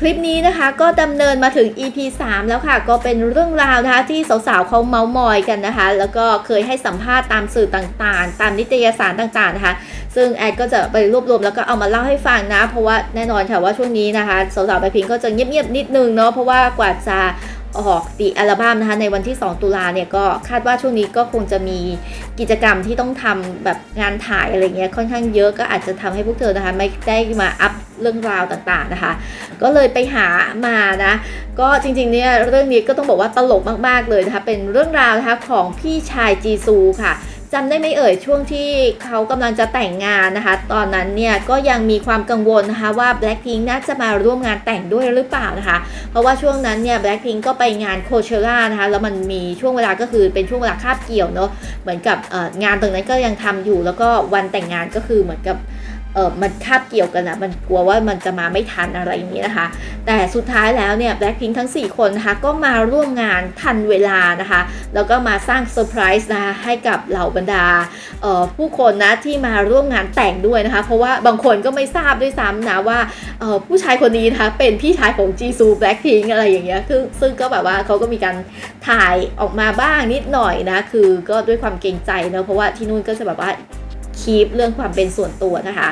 คลิปนี้นะคะก็ดำเนินมาถึง EP 3 แล้วค่ะ ก็เป็นเรื่องราวนะคะที่สาวๆเขาเมาส์มอยกันนะคะ แล้วก็เคยให้สัมภาษณ์ตามสื่อต่างๆ ตามนิตยสารต่างๆนะคะ ซึ่งแอดก็จะไปรวบรวมแล้วก็เอามาเล่าให้ฟังนะ เพราะว่าแน่นอนค่ะว่าช่วงนี้นะคะสาวๆไปพิงก็จะเงียบๆนิดนึงเนาะเพราะว่ากว่าจะ ออกตีอัลบั้มนะคะในวันที่ 2 ตุลาเนี่ยก็คาดว่าช่วงนี้ก็คงจะมีกิจกรรมที่ต้องทำแบบงานถ่ายอะไรเงี้ยค่อนข้างเยอะก็อาจจะทำให้พวกเธอนะคะไม่ได้มาอัพเรื่องราวต่างๆนะคะ ก็เลยไปหามานะ ก็จริงๆเนี่ยเรื่องนี้ก็ต้องบอกว่าตลกมากๆเลยนะคะเป็นเรื่องราวนะคะของพี่ชายจีซูค่ะ จำได้ไหมเอ่ยช่วงที่เขากำลังจะแต่งงานนะคะ ตอนนั้นเนี่ยก็ยังมีความกังวลนะคะว่า Blackpink น่าจะมาร่วมงานแต่งด้วยหรือเปล่านะคะ เพราะว่าช่วงนั้นเนี่ย Blackpink ก็ไปงานโคเชล่านะคะแล้วมันมีช่วงเวลาก็คือเป็นช่วงเวลาคาบเกี่ยวเนาะเหมือนกับงานตรงนั้นก็ยังทำอยู่แล้วก็วันแต่งงานก็คือเหมือนกับ เออมันคาบเกี่ยวกันอะมันกลัวว่ามันจะมาไม่ทันอะไรอย่างนี้นะคะ แต่สุดท้ายแล้วเนี่ยแบล็คพิงทั้ง 4 คนนะคะก็มาร่วมงานทันเวลานะคะ แล้วก็มาสร้างเซอร์ไพรส์นะคะให้กับเหล่าบรรดาผู้คนนะที่มาร่วมงานแต่งด้วยนะคะ เพราะว่าบางคนก็ไม่ทราบด้วยซ้ำนะว่าผู้ชายคนนี้นะคะเป็นพี่ชายของจีซูแบล็คพิงอะไรอย่างเงี้ยคือซึ่งก็แบบว่าเขาก็มีการถ่ายออกมาบ้างนิดหน่อยนะคือก็ด้วยความเกรงใจเนะเพราะว่าที่นู่นก็จะแบบว่า คีปเรื่องความเป็นส่วนตัวนะคะ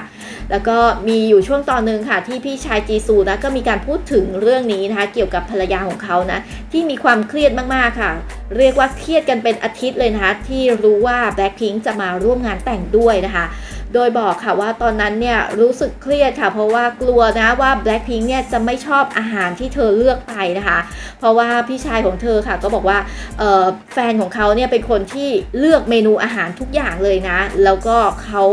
แล้วก็มีอยู่ช่วงตอนหนึ่งค่ะ ที่พี่ชายจีซูนะก็มีการพูดถึงเรื่องนี้นะคะเกี่ยวกับภรรยาของเขานะที่มีความเครียดมากๆค่ะ เรียกว่าเครียดกันเป็นอาทิตย์เลยนะคะที่รู้ว่าแบล็คพิงจะมาร่วมงานแต่งด้วยนะคะโดยบอกค่ะว่าตอนนั้นเนี่ยรู้สึกเครียดค่ะ เพราะว่ากลัวนะว่า Blackpink เนี่ยจะไม่ชอบอาหารที่เธอเลือกไปนะคะ เพราะว่าพี่ชายของเธอค่ะก็บอกว่าแฟนของเขาเนี่ยเป็นคนที่เลือกเมนูอาหารทุกอย่างเลยนะ แล้วก็เขา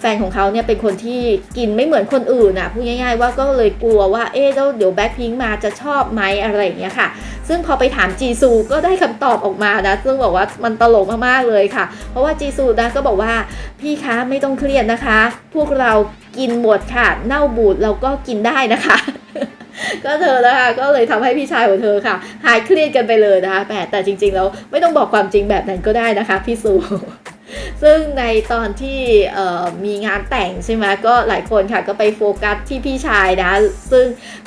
แฟนของเขาเนี่ยเป็นคนที่กินไม่เหมือนคนอื่นนะพูดง่าย ๆ ว่าก็เลยกลัวว่าเอ๊ะแล้วเดี๋ยวแบ็คพิงมาจะชอบไหมอะไรอย่างเงี้ยค่ะ ซึ่งพอไปถามจีซูก็ได้คำตอบออกมานะ ซึ่งบอกว่ามันตลกมากๆเลยค่ะ เพราะว่าจีซูนะก็บอกว่าพี่คะไม่ต้องเครียดนะคะ พวกเรากินหมดค่ะ เน่าบูดเราก็กินได้นะคะ ก็เธอนะคะก็เลยทำให้พี่ชายของเธอค่ะ หายเครียดกันไปเลยนะคะแต่แต่จริง ๆ แล้วไม่ต้องบอกความจริงแบบนั้นก็ได้นะคะ พี่สู ซึ่งในตอนที่มีงานแต่งใช่ไหมก็หลายคนค่ะก็ไปโฟกัสที่พี่ชายนะ ซึ่ง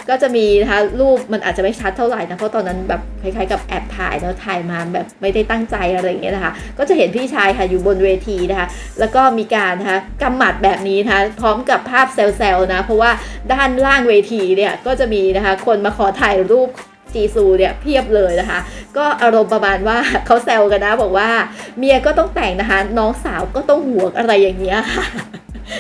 ก็จะมีนะคะรูปมันอาจจะไม่ชัดเท่าไหร่นะเพราะตอนนั้นแบบคล้ายๆกับแอบถ่ายแล้วถ่ายมาแบบไม่ได้ตั้งใจอะไรอย่างเงี้ยนะคะ ก็จะเห็นพี่ชายค่ะอยู่บนเวทีนะคะ แล้วก็มีการนะคะกำหมัดแบบนี้นะคะพร้อมกับภาพเซลล์นะเพราะว่าด้านล่างเวทีเนี่ยก็จะมีนะคะคนมาขอถ่ายรูป จีซูเนี่ยเพียบเลยนะคะ ก็อารมณ์ประมาณว่าเขาแซวกันนะบอกว่าเมียก็ต้องแต่งนะคะ น้องสาวก็ต้องหวงอะไรอย่างเงี้ยค่ะ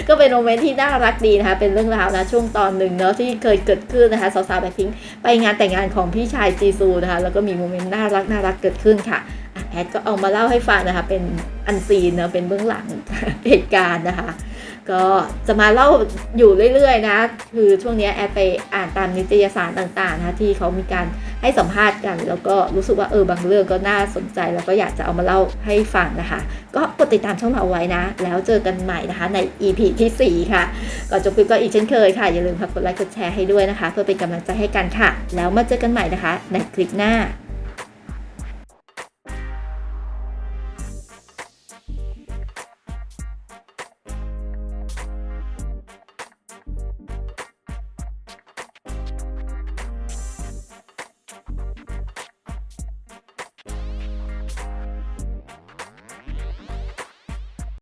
ก็เป็นโมเมนต์ที่น่ารักดีนะคะ เป็นเรื่องราวนะช่วงตอนหนึ่งเนาะที่เคยเกิดขึ้นนะคะสาวๆแบบพิงไปงานแต่งงานของพี่ชายจีซูนะคะ แล้วก็มีโมเมนต์น่ารักน่ารักเกิดขึ้นค่ะแอดก็เอามาเล่าให้ฟังนะคะ เป็นอันซีนเนาะเป็นเบื้องหลังเหตุการณ์นะคะ ก็จะมาเล่าอยู่เรื่อยๆนะ คือช่วงนี้แอดไปอ่านตามนิตยสารต่างๆนะที่เขามีการให้สัมภาษณ์กัน แล้วก็รู้สึกว่าเออบางเรื่องก็น่าสนใจ แล้วก็อยากจะเอามาเล่าให้ฟังนะคะ ก็กดติดตามช่องเราไว้นะ แล้วเจอกันใหม่นะคะใน EP ที่ 4 ค่ะก่อนจบคลิปก็อีกเช่นเคยค่ะอย่าลืมกดไลค์กดแชร์ให้ด้วยนะคะ เพื่อเป็นกำลังใจให้กันค่ะ แล้วมาเจอกันใหม่นะคะ ในคลิปหน้า